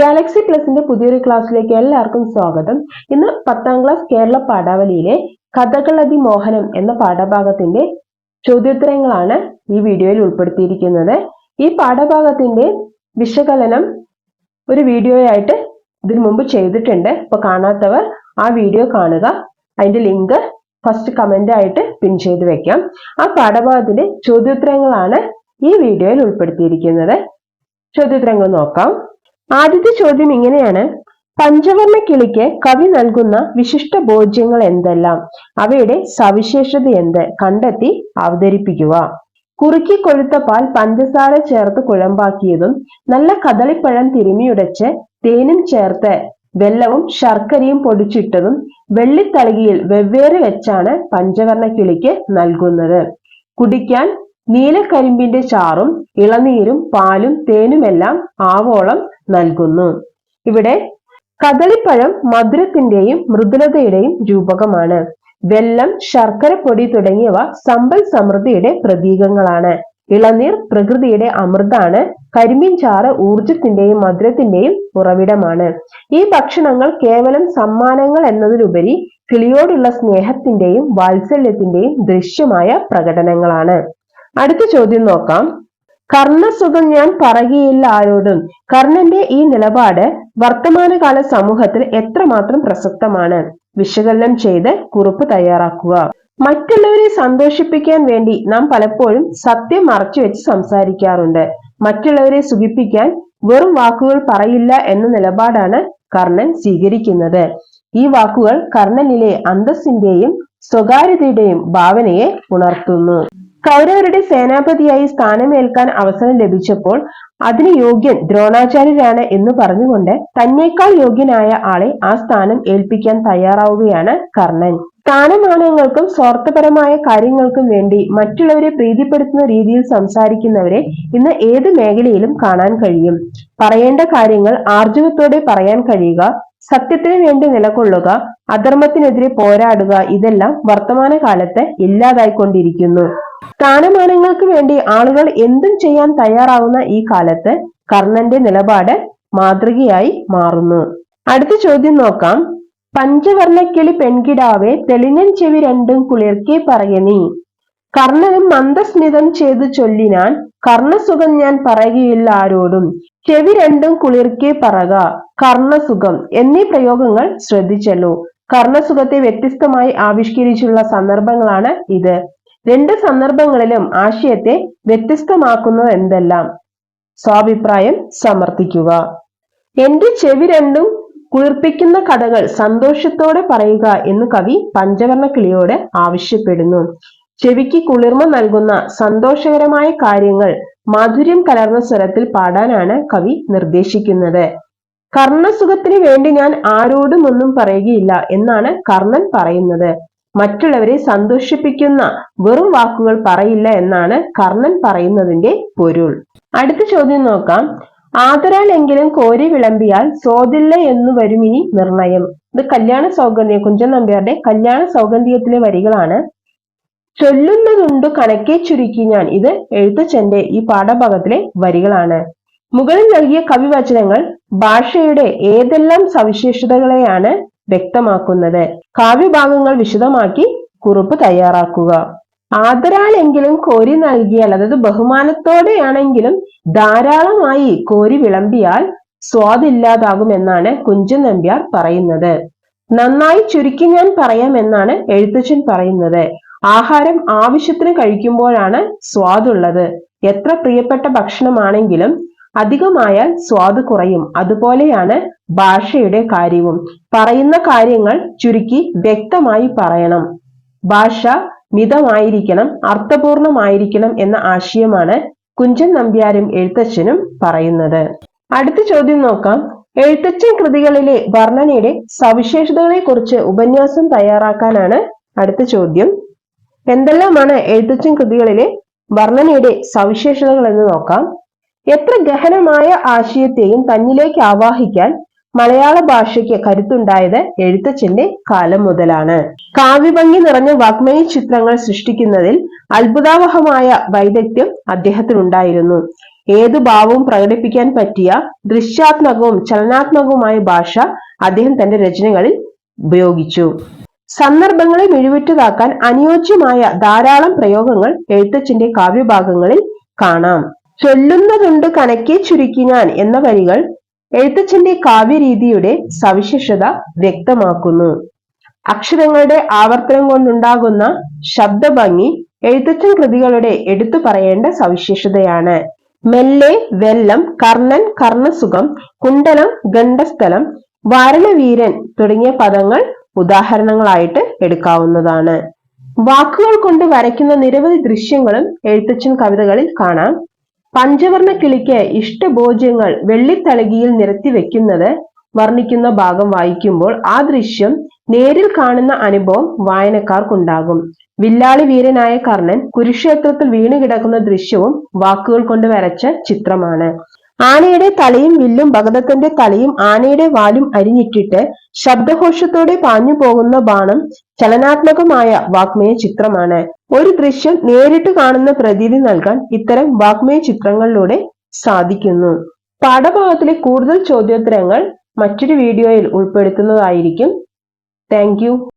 Galaxy പ്ലസിന്റെ പുതിയൊരു ക്ലാസ്സിലേക്ക് എല്ലാവർക്കും സ്വാഗതം. ഇന്ന് പത്താം ക്ലാസ് കേരള പാഠാവലിയിലെ കഥകളതി മോഹനം എന്ന പാഠഭാഗത്തിന്റെ ചോദ്യോത്തരങ്ങളാണ് ഈ വീഡിയോയിൽ ഉൾപ്പെടുത്തിയിരിക്കുന്നത്. ഈ പാഠഭാഗത്തിന്റെ വിശകലനം ഒരു വീഡിയോയായിട്ട് ഇതിനു മുമ്പ് ചെയ്തിട്ടുണ്ട്. അപ്പൊ കാണാത്തവർ ആ വീഡിയോ കാണുക. അതിന്റെ ലിങ്ക് ഫസ്റ്റ് കമന്റ് ആയിട്ട് പിൻ ചെയ്ത് വെക്കാം. ആ പാഠഭാഗത്തിന്റെ ചോദ്യോത്തരങ്ങളാണ് ഈ വീഡിയോയിൽ ഉൾപ്പെടുത്തിയിരിക്കുന്നത്. ചോദ്യോത്തരങ്ങൾ നോക്കാം. ആദ്യത്തെ ചോദ്യം ഇങ്ങനെയാണ്. പഞ്ചവർണ കിളിക്ക് കവി നൽകുന്ന വിശിഷ്ട ഭോജ്യങ്ങൾ എന്തെല്ലാം? അവയുടെ സവിശേഷത എന്ത്? കണ്ടെത്തി അവതരിപ്പിക്കുക. കുറുക്കി കൊഴുത്ത പാൽ പഞ്ചസാര ചേർത്ത് കുഴമ്പാക്കിയതും നല്ല കദളിപ്പഴം തിരുമിയുടച്ച് തേനും ചേർത്ത് വെല്ലവും ശർക്കരയും പൊടിച്ചിട്ടതും വെള്ളിത്തളികയിൽ വെവ്വേറെ വെച്ചാണ് പഞ്ചവർണ കിളിക്ക് നൽകുന്നത്. കുടിക്കാൻ നീലക്കരിമ്പിന്റെ ചാറും ഇളനീരും പാലും തേനുമെല്ലാം ആവോളം നൽകുന്നു. ഇവിടെ കദളിപ്പഴം മധുരത്തിന്റെയും മൃദുലതയുടെയും രൂപകമാണ്. വെല്ലം ശർക്കരപ്പൊടി തുടങ്ങിയവ സമ്പൽ സമൃദ്ധിയുടെ പ്രതീകങ്ങളാണ്. ഇളനീർ പ്രകൃതിയുടെ അമൃതാണ് കരിമീൻ ചാറ് ഊർജത്തിന്റെയും മധുരത്തിന്റെയും ഉറവിടമാണ്. ഈ ഭക്ഷണങ്ങൾ കേവലം സമ്മാനങ്ങൾ എന്നതിലുപരി കിളിയോടുള്ള സ്നേഹത്തിന്റെയും വാത്സല്യത്തിന്റെയും ദൃശ്യമായ പ്രകടനങ്ങളാണ്. അടുത്ത ചോദ്യം നോക്കാം. കർണസുഖം ഞാൻ പറയുകയില്ല ആരോടും. കർണന്റെ ഈ നിലപാട് വർത്തമാനകാല സമൂഹത്തിൽ എത്രമാത്രം പ്രസക്തമാണ്? വിശകലനം ചെയ്ത് കുറിപ്പ് തയ്യാറാക്കുക. മറ്റുള്ളവരെ സന്തോഷിപ്പിക്കാൻ വേണ്ടി നാം പലപ്പോഴും സത്യം മറച്ചു വെച്ച് സംസാരിക്കാറുണ്ട്. മറ്റുള്ളവരെ സുഖിപ്പിക്കാൻ വെറും വാക്കുകൾ പറയില്ല എന്ന നിലപാടാണ് കർണൻ സ്വീകരിക്കുന്നത്. ഈ വാക്കുകൾ കർണനിലെ അന്തസ്സിന്റെയും സ്വകാര്യതയുടെയും ഭാവനയെ ഉണർത്തുന്നു. കൗരവരുടെ സേനാപതിയായി സ്ഥാനമേൽക്കാൻ അവസരം ലഭിച്ചപ്പോൾ അതിന് യോഗ്യൻ ദ്രോണാചാര്യരാണ് എന്ന് പറഞ്ഞുകൊണ്ട് തന്നേക്കാൾ യോഗ്യനായ ആളെ ആ സ്ഥാനം ഏൽപ്പിക്കാൻ തയ്യാറാവുകയാണ് കർണൻ. സ്ഥാനമാനങ്ങൾക്കും സ്വാർത്ഥപരമായ കാര്യങ്ങൾക്കും വേണ്ടി മറ്റുള്ളവരെ പ്രീതിപ്പെടുത്തുന്ന രീതിയിൽ സംസാരിക്കുന്നവരെ ഇന്ന് ഏത് മേഖലയിലും കാണാൻ കഴിയും. പറയേണ്ട കാര്യങ്ങൾ ആർജവത്തോടെ പറയാൻ കഴിയുക സത്യത്തിന് വേണ്ടി നിലകൊള്ളുക അധർമ്മത്തിനെതിരെ പോരാടുക ഇതെല്ലാം വർത്തമാനകാലത്ത് ഇല്ലാതായിക്കൊണ്ടിരിക്കുന്നു. സ്ഥാനമാനങ്ങൾക്ക് വേണ്ടി ആളുകൾ എന്തും ചെയ്യാൻ തയ്യാറാവുന്ന ഈ കാലത്ത് കർണന്റെ നിലപാട് മാതൃകയായി മാറുന്നു. അടുത്ത ചോദ്യം നോക്കാം. പഞ്ചവർണക്കിളി പെൺകിടാവെ തെളിഞ്ഞൻ ചെവി രണ്ടും കുളിർക്കെ പറയനീ കർണനും മന്ദസ്മിതം ചെയ്തു ചൊല്ലിനാൻ കർണസുഖം ഞാൻ പറയുകയില്ല ആരോടും. ചെവി രണ്ടും കുളിർക്കെ പറക കർണസുഖം എന്നീ പ്രയോഗങ്ങൾ ശ്രദ്ധിച്ചല്ലോ. കർണസുഖത്തെ വ്യത്യസ്തമായി ആവിഷ്കരിച്ചുള്ള സന്ദർഭങ്ങളാണ് ഇത്. രണ്ട് സന്ദർഭങ്ങളിലും ആശയത്തെ വ്യത്യസ്തമാക്കുന്നത് എന്തെല്ലാം? സ്വാഭിപ്രായം സമർത്ഥിക്കുക. എന്റെ ചെവി രണ്ടും കുളിർപ്പിക്കുന്ന കഥകൾ സന്തോഷത്തോടെ പറയുക എന്ന് കവി പഞ്ചവർണ കിളിയോട് ആവശ്യപ്പെടുന്നു. ചെവിക്ക് കുളിർമ നൽകുന്ന സന്തോഷകരമായ കാര്യങ്ങൾ മാധുര്യം കലർന്ന സ്വരത്തിൽ പാടാനാണ് കവി നിർദ്ദേശിക്കുന്നത്. കർണസുഖത്തിന് വേണ്ടി ഞാൻ ആരോടും ഒന്നും പറയുകയില്ല എന്നാണ് കർണൻ പറയുന്നത്. മറ്റുള്ളവരെ സന്തോഷിപ്പിക്കുന്ന വെറും വാക്കുകൾ പറയില്ല എന്നാണ് കർണൻ പറയുന്നതിന്റെ പൊരുൾ. അടുത്ത ചോദ്യം നോക്കാം. ആദരാലെങ്കിലും കോരി വിളമ്പിയാൽ സോതില്ല എന്നു ഇനി നിർണയം. ഇത് കല്യാണ സൗഗന്ധ്യം കുഞ്ചൻ നമ്പ്യാരുടെ കല്യാണ സൗഗന്ധ്യത്തിലെ വരികളാണ്. ചൊല്ലുന്നതുണ്ട് കണക്കെ ചുരുക്കി ഞാൻ. ഇത് എഴുത്തച്ഛന്റെ ഈ പാഠഭാഗത്തിലെ വരികളാണ്. മുകളിൽ നൽകിയ കവിവചനങ്ങൾ ഭാഷയുടെ ഏതെല്ലാം സവിശേഷതകളെയാണ് വ്യക്തമാക്കുന്നത്. കാവ്യഭാഗങ്ങൾ വിശദമാക്കി കുറിപ്പ് തയ്യാറാക്കുക. ആദരാലെങ്കിലും കോരി നൽകിയാൽ അതായത് ബഹുമാനത്തോടെയാണെങ്കിലും ധാരാളമായി കോരി വിളമ്പിയാൽ സ്വാദില്ലാതാകുമെന്നാണ് കുഞ്ചൻ നമ്പ്യാർ പറയുന്നത്. നന്നായി ചുരുക്കി ഞാൻ പറയാം എന്നാണ് എഴുത്തച്ഛൻ പറയുന്നത്. ആഹാരം ആവശ്യത്തിന് കഴിക്കുമ്പോഴാണ് സ്വാദുള്ളത്. എത്ര പ്രിയപ്പെട്ട ഭക്ഷണമാണെങ്കിലും അധികമായാൽ സ്വാദ് കുറയും. അതുപോലെയാണ് ഭാഷയുടെ കാര്യവും. പറയുന്ന കാര്യങ്ങൾ ചുരുക്കി വ്യക്തമായി പറയണം. ഭാഷ മിതമായിരിക്കണം അർത്ഥപൂർണമായിരിക്കണം എന്ന ആശയമാണ് കുഞ്ചൻ നമ്പ്യാരും എഴുത്തച്ഛനും പറയുന്നത്. അടുത്ത ചോദ്യം നോക്കാം. എഴുത്തച്ഛൻ കൃതികളിലെ വർണനയുടെ സവിശേഷതകളെ കുറിച്ച് ഉപന്യാസം തയ്യാറാക്കാനാണ് അടുത്ത ചോദ്യം. എന്തെല്ലാമാണ് എഴുത്തച്ഛൻ കൃതികളിലെ വർണനയുടെ സവിശേഷതകൾ എന്ന് നോക്കാം. എത്ര ഗഹനമായ ആശയത്തെയും തന്നിലേക്ക് ആവാഹിക്കാൻ മലയാള ഭാഷയ്ക്ക് കരുത്തുണ്ടായത് എഴുത്തച്ഛന്റെ കാലം മുതലാണ്. കാവ്യഭംഗി നിറഞ്ഞ വാഗ്മയ ചിത്രങ്ങൾ സൃഷ്ടിക്കുന്നതിൽ അത്ഭുതാവഹമായ വൈദഗ്ധ്യം അദ്ദേഹത്തിനുണ്ടായിരുന്നു. ഏതു ഭാവവും പ്രകടിപ്പിക്കാൻ പറ്റിയ ദൃശ്യാത്മകവും ചലനാത്മകവുമായ ഭാഷ അദ്ദേഹം തന്റെ രചനകളിൽ ഉപയോഗിച്ചു. സന്ദർഭങ്ങളെ മിഴിവുറ്റതാക്കാൻ അനുയോജ്യമായ ധാരാളം പ്രയോഗങ്ങൾ എഴുത്തച്ഛന്റെ കാവ്യഭാഗങ്ങളിൽ കാണാം. ചൊല്ലുന്നതുണ്ട് കനക്കെ ചുരുക്കി ഞാൻ എന്ന വരികൾ എഴുത്തച്ഛന്റെ കാവ്യരീതിയുടെ സവിശേഷത വ്യക്തമാക്കുന്നു. അക്ഷരങ്ങളുടെ ആവർത്തനം കൊണ്ടുണ്ടാകുന്ന ശബ്ദഭംഗി എഴുത്തച്ഛൻ കൃതികളുടെ എടുത്തു പറയേണ്ട സവിശേഷതയാണ്. മെല്ലെ വെല്ലം കർണൻ കർണസുഖം കുണ്ടലം ഗണ്ഡസ്ഥലം വാരണവീരൻ തുടങ്ങിയ പദങ്ങൾ ഉദാഹരണങ്ങളായിട്ട് എടുക്കാവുന്നതാണ്. വാക്കുകൾ കൊണ്ട് വരയ്ക്കുന്ന നിരവധി ദൃശ്യങ്ങളും എഴുത്തച്ഛൻ കവിതകളിൽ കാണാം. പഞ്ചവർണ കിളിക്ക് ഇഷ്ടഭോജ്യങ്ങൾ വെള്ളിത്തളകിയിൽ നിരത്തി വെക്കുന്നത് വർണിക്കുന്ന ഭാഗം വായിക്കുമ്പോൾ ആ ദൃശ്യം നേരിൽ കാണുന്ന അനുഭവം വായനക്കാർക്കുണ്ടാകും. വില്ലാളി വീരനായ കർണൻ കുരുക്ഷേത്രത്തിൽ വീണു കിടക്കുന്ന ദൃശ്യവും വാക്കുകൾ കൊണ്ട് വരച്ച ചിത്രമാണ്. ആനയുടെ തലയും വില്ലും ഭഗതത്തിന്റെ തലയും ആനയുടെ വാലും അരിഞ്ഞിട്ടിട്ട് ശബ്ദഘോഷത്തോടെ പാഞ്ഞു പോകുന്ന ബാണം ചലനാത്മകമായ വാഗ്മയ ചിത്രമാണ്. ഒരു ദൃശ്യം നേരിട്ട് കാണുന്ന പ്രതീതി നൽകാൻ ഇത്തരം വാഗ്മയ ചിത്രങ്ങളിലൂടെ സാധിക്കുന്നു. പാഠഭാഗത്തിലെ കൂടുതൽ ചോദ്യോത്തരങ്ങൾ മറ്റൊരു വീഡിയോയിൽ ഉൾപ്പെടുത്തുന്നതായിരിക്കും. താങ്ക്